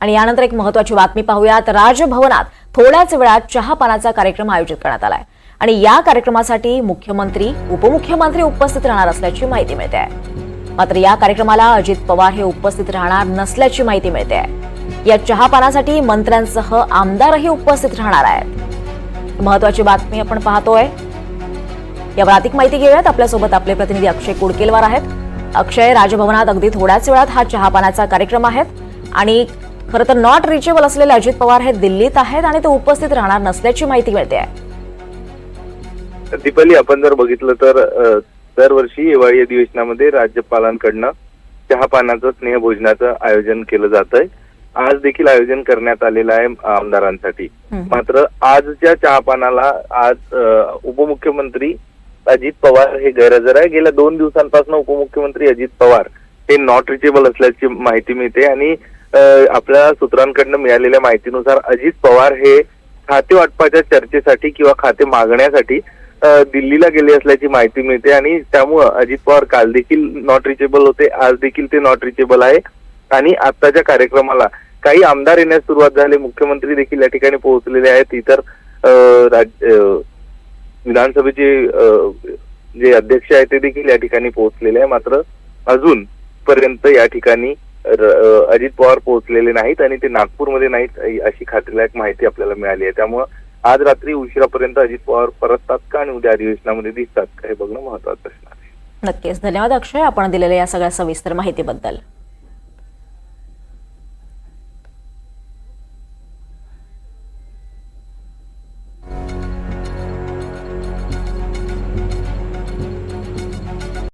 आणि यानंतर एक महत्वाची बातमी पाहूयात. राजभवनात थोड्याच वेळात चहापानाचा कार्यक्रम आयोजित करण्यात आलाय. आणि या कार्यक्रमासाठी मुख्यमंत्री उपमुख्यमंत्री उपस्थित राहणार असल्याची माहिती मिळते. आहे मात्र या कार्यक्रमाला अजित पवार हे उपस्थित राहणार नसल्याची माहिती मिळते. आहे या चहापानासाठी मंत्र्यांसह आमदारही उपस्थित राहणार आहेत. महत्वाची बातमी आपण पाहतोय. यावर अधिक माहिती घेऊयात. आपल्यासोबत आपले प्रतिनिधी अक्षय कुडकेलवार आहेत. अक्षय राजभवनात अगदी थोड्याच वेळात हा चहापानाचा कार्यक्रम आहे. आणि खरं तर नॉट रिचेबल असलेले अजित पवार हे दिल्लीत आहेत आणि ते उपस्थित राहणार नसल्याची माहिती मिळते. आहे दीपाली आपण जर बघितलं तर दरवर्षी हिवाळी अधिवेशनामध्ये राज्यपालांकडनं चहापानाचं स्नेहभोजनाचं आयोजन केलं जात आहे आज देखील आयोजन करण्यात आलेलं आहे आमदारांसाठी. मात्र आजच्या चहापानाला आज उपमुख्यमंत्री अजित पवार हे गैरहजर आहे. गेल्या दोन दिवसांपासून उपमुख्यमंत्री अजित पवार हे नॉट रिचेबल असल्याची माहिती मिळते आणि आपल्या सूत्रांकडनं मिळालेल्या माहितीनुसार अजित पवार हे खाते वाटपाच्या चर्चेसाठी किंवा खाते मागण्यासाठी दिल्लीला गेले असल्याची माहिती मिळते आणि त्यामुळं अजित पवार काल देखील नॉट रिचेबल होते आज देखील ते नॉट रिचेबल आहे. आणि आत्ताच्या कार्यक्रमाला काही आमदार येण्यास सुरुवात झाली मुख्यमंत्री देखील या ठिकाणी पोहोचलेले आहेत. इतर अ, विधानसभेचे जे अध्यक्ष आहेत ते देखील या ठिकाणी पोहोचलेले आहे मात्र अजून पर्यंत या ठिकाणी अजित पवार पोहोचलेले नाहीत आणि ते नागपूरमध्ये नाहीत अशी खात्रीलायक माहिती आपल्याला मिळाली आहे. त्यामुळं आज रात्री उशिरापर्यंत अजित पवार परततात का आणि उद्या अधिवेशनामध्ये दिसतात का हे बघणं महत्वाचं असणार आहे. नक्कीच. धन्यवाद अक्षय. आपण दिलेल्या या सगळ्या सविस्तर माहितीबद्दल.